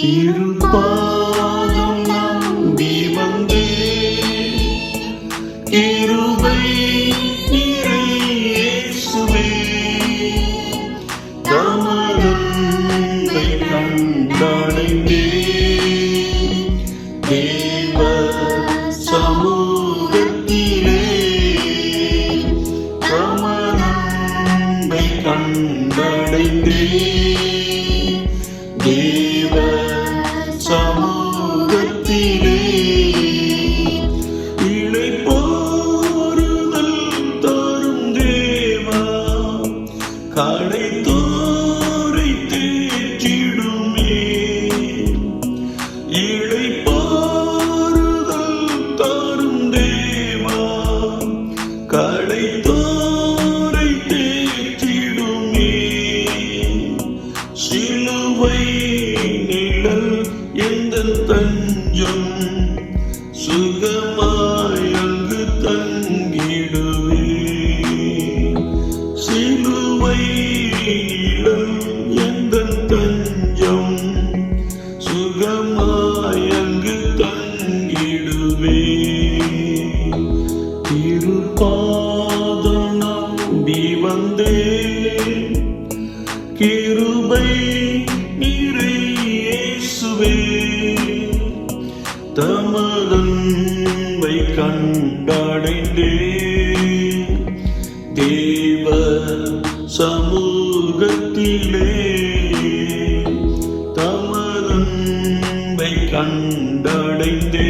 திருப்பா உன் பாதம் நம்பி வந்தே கிருபை நிறையேசுவே தமதன்பை கண்டடைந்தே தேவ சமூகத்திலே தமதன்பை கண்டடைந்தே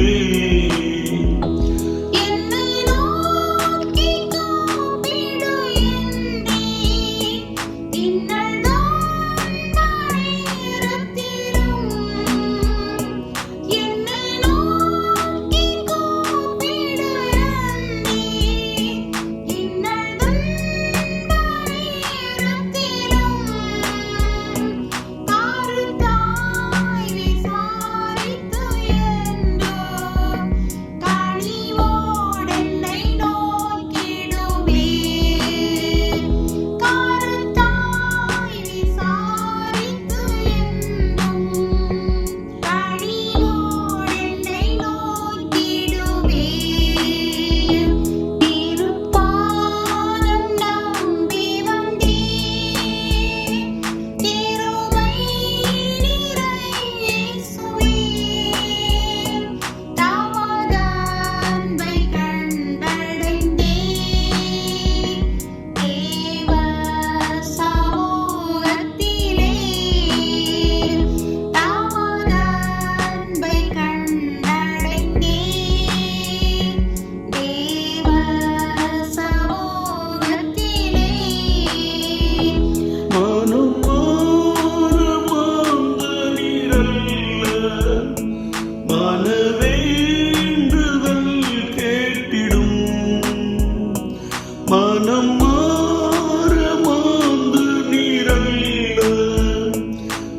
me.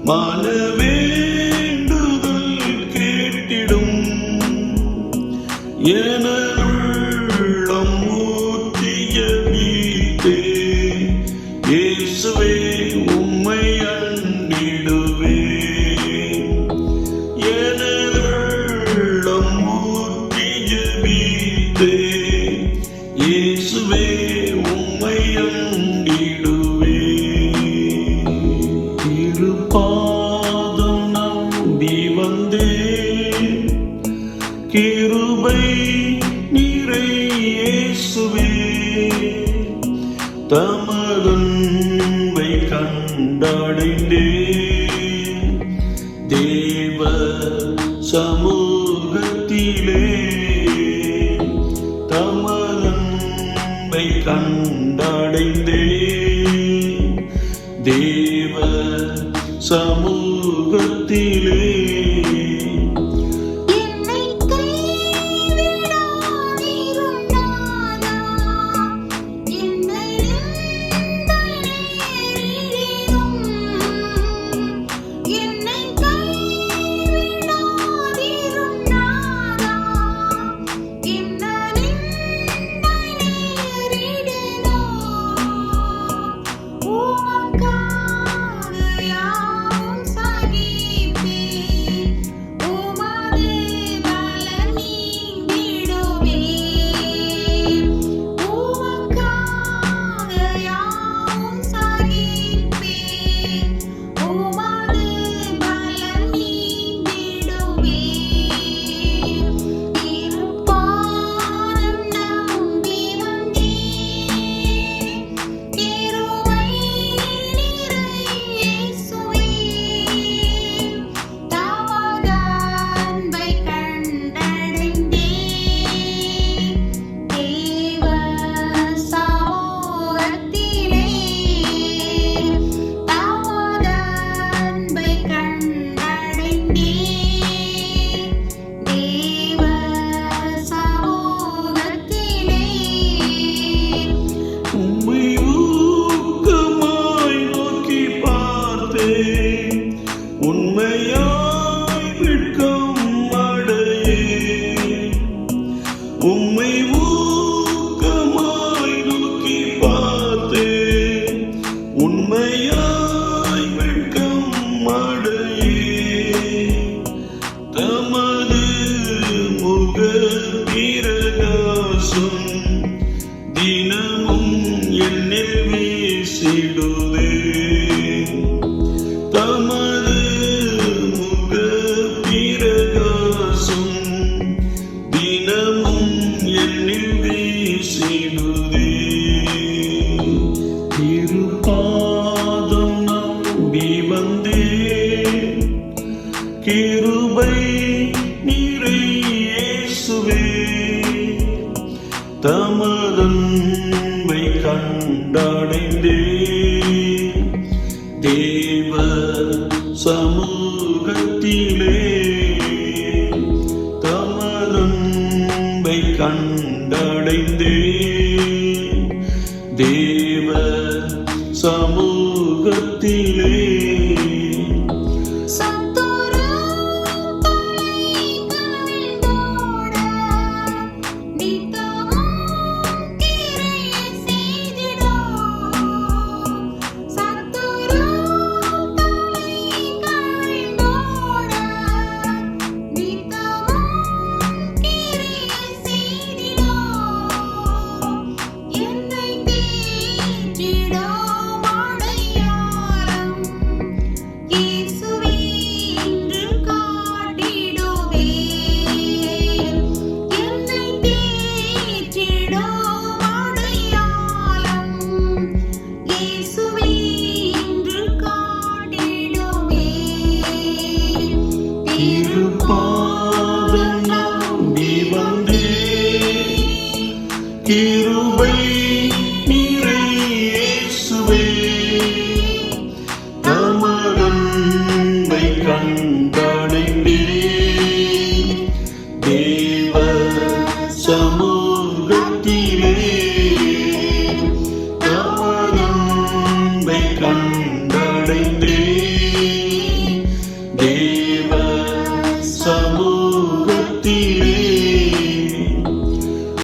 My ദൈവ സമൂഹത്തിലേ. சமூகத்திலே சமூகத்திலே